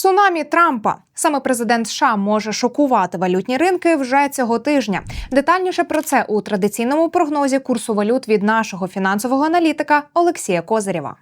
Цунамі Трампа саме президент США може шокувати валютні ринки вже цього тижня. Детальніше про це у традиційному прогнозі курсу валют від нашого фінансового аналітика Олексія Козирєва.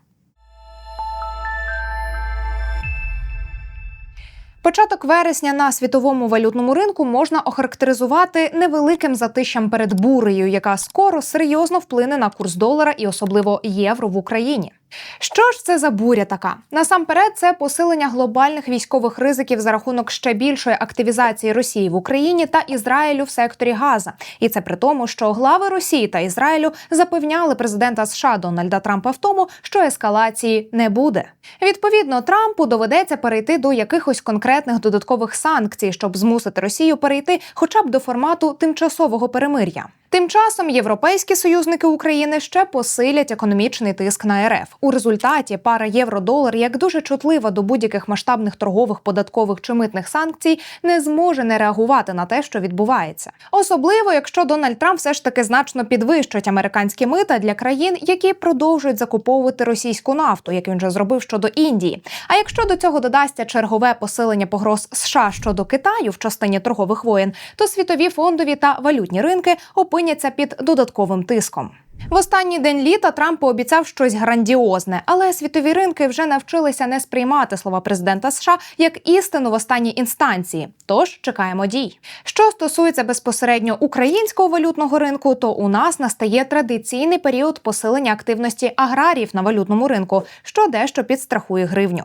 Початок вересня на світовому валютному ринку можна охарактеризувати невеликим затищем перед бурею, яка скоро серйозно вплине на курс долара і особливо євро в Україні. Що ж це за буря така? Насамперед, це посилення глобальних військових ризиків за рахунок ще більшої активізації Росії в Україні та Ізраїлю в секторі Газа. І це при тому, що глави Росії та Ізраїлю запевняли президента США Дональда Трампа в тому, що ескалації не буде. Відповідно, Трампу доведеться перейти до якихось конкретних додаткових санкцій, щоб змусити Росію перейти, хоча б до формату тимчасового перемир'я. Тим часом європейські союзники України ще посилять економічний тиск на РФ. У результаті пара євро-долар, як дуже чутлива до будь-яких масштабних торгових, податкових чи митних санкцій, не зможе не реагувати на те, що відбувається. Особливо, якщо Дональд Трамп все ж таки значно підвищить американські мита для країн, які продовжують закуповувати російську нафту, як він вже зробив щодо Індії. А якщо до цього додасться чергове посилення погроз США щодо Китаю в частині торгових воєн, то світові фондові та валютні ринки опиняться під додатковим тиском. В останній день літа Трамп пообіцяв щось грандіозне, але світові ринки вже навчилися не сприймати слова президента США як істину в останній інстанції. Тож чекаємо дій. Що стосується безпосередньо українського валютного ринку, то у нас настає традиційний період посилення активності аграріїв на валютному ринку, що дещо підстрахує гривню.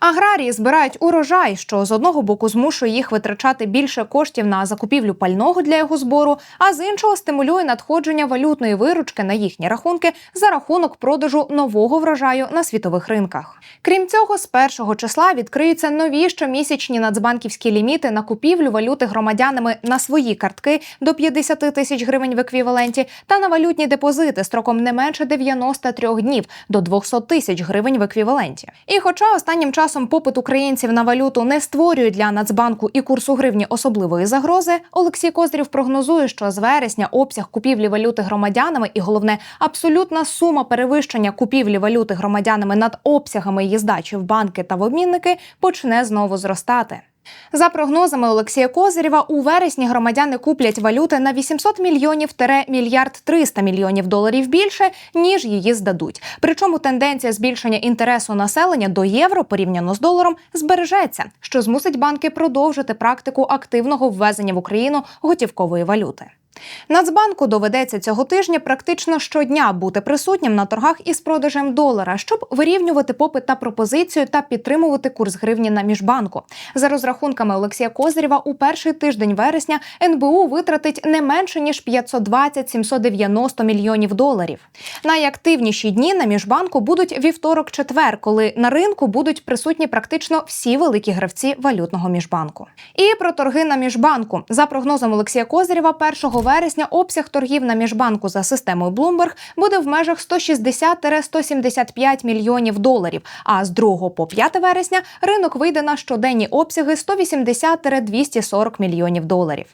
Аграрії збирають урожай, що з одного боку змушує їх витрачати більше коштів на закупівлю пального для його збору, а з іншого стимулює надходження валютної виручки на їхні рахунки за рахунок продажу нового врожаю на світових ринках. Крім цього, з першого числа відкриються нові щомісячні нацбанківські ліміти на купівлю валюти громадянами на свої картки до 50 тисяч гривень в еквіваленті та на валютні депозити строком не менше 93 днів до 200 тисяч гривень в еквіваленті. І хоча останнім часом попит українців на валюту не створює для Нацбанку і курсу гривні особливої загрози, Олексій Коздрів прогнозує, що з вересня обсяг купівлі валюти громадянами і головне абсолютна сума перевищення купівлі валюти громадянами над обсягами її здачі в банки та в обмінники почне знову зростати. За прогнозами Олексія Козирєва, у вересні громадяни куплять валюти на 800 мільйонів мільярд 300 мільйонів доларів більше, ніж її здадуть. Причому тенденція збільшення інтересу населення до євро порівняно з доларом збережеться, що змусить банки продовжити практику активного ввезення в Україну готівкової валюти. Нацбанку доведеться цього тижня практично щодня бути присутнім на торгах із продажем долара, щоб вирівнювати попит та пропозицію та підтримувати курс гривні на міжбанку. За розрахунками Олексія Козирєва, у перший тиждень вересня НБУ витратить не менше ніж 520-790 мільйонів доларів. Найактивніші дні на міжбанку будуть вівторок-четвер, коли на ринку будуть присутні практично всі великі гравці валютного міжбанку. І про торги на міжбанку за прогнозом Олексія Козирєва, 1 вересня обсяг торгів на міжбанку за системою Bloomberg буде в межах 160-175 мільйонів доларів. А з 2 по 5 вересня ринок вийде на щоденні обсяги 180-240 мільйонів доларів.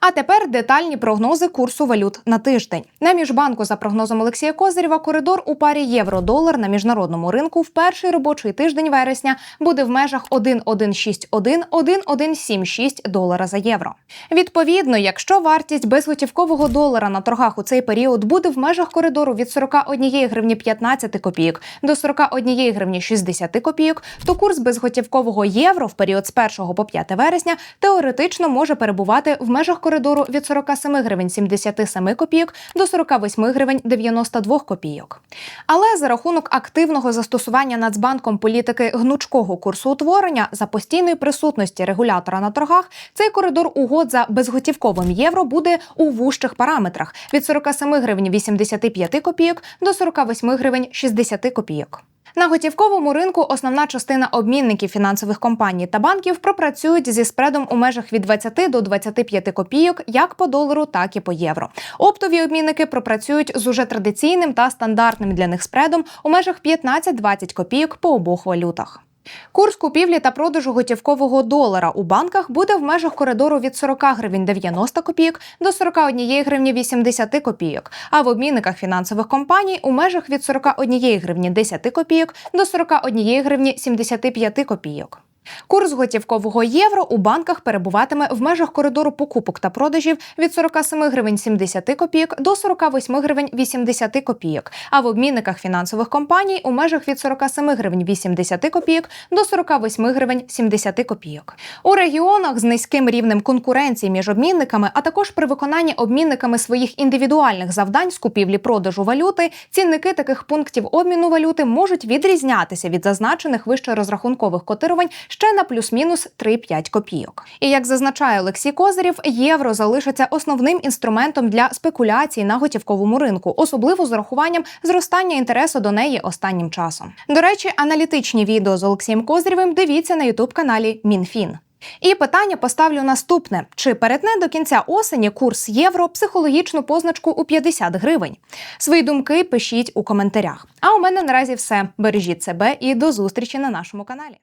А тепер детальні прогнози курсу валют на тиждень. На міжбанку, за прогнозом Олексія Козирєва, коридор у парі євро-долар на міжнародному ринку в перший робочий тиждень вересня буде в межах 1,161-1,176 долара за євро. Відповідно, якщо вартість безготівкового долара на торгах у цей період буде в межах коридору від 41 гривні 15 копійок до 41 гривні 60 копійок, то курс безготівкового євро в період з 1 по 5 вересня теоретично може перебувати в межах коридору від 47 гривень 77 копійок до 48 гривень 92 копійок. Але за рахунок активного застосування Нацбанком політики гнучкого курсу утворення за постійної присутності регулятора на торгах, цей коридор угод за безготівковим євро буде у вужчих параметрах від 47 гривень 85 копійок до 48 гривень 60 копійок. На готівковому ринку основна частина обмінників фінансових компаній та банків пропрацюють зі спредом у межах від 20 до 25 копійок як по долару, так і по євро. Оптові обмінники пропрацюють з уже традиційним та стандартним для них спредом у межах 15-20 копійок по обох валютах. Курс купівлі та продажу готівкового долара у банках буде в межах коридору від 40 гривень 90 копійок до 41 гривні 80 копійок, а в обмінниках фінансових компаній у межах від 41 гривні 10 копійок до 41 гривні 75 копійок. Курс готівкового євро у банках перебуватиме в межах коридору покупок та продажів від 47 гривень 70 копійок до 48 гривень 80 копійок, а в обмінниках фінансових компаній у межах від 47 гривень 80 копійок до 48 гривень 70 копійок. У регіонах з низьким рівнем конкуренції між обмінниками, а також при виконанні обмінниками своїх індивідуальних завдань з купівлі-продажу валюти, цінники таких пунктів обміну валюти можуть відрізнятися від зазначених вище розрахункових котирувань ще на плюс-мінус 3-5 копійок. І як зазначає Олексій Козирів, євро залишиться основним інструментом для спекуляцій на готівковому ринку, особливо з урахуванням зростання інтересу до неї останнім часом. До речі, аналітичні відео з Олексієм Козирєвим дивіться на ютуб каналі МінФін. І питання поставлю наступне: чи перетне до кінця осені курс євро психологічну позначку у 50 гривень? Свої думки пишіть у коментарях. А у мене наразі все. Бережіть себе і до зустрічі на нашому каналі.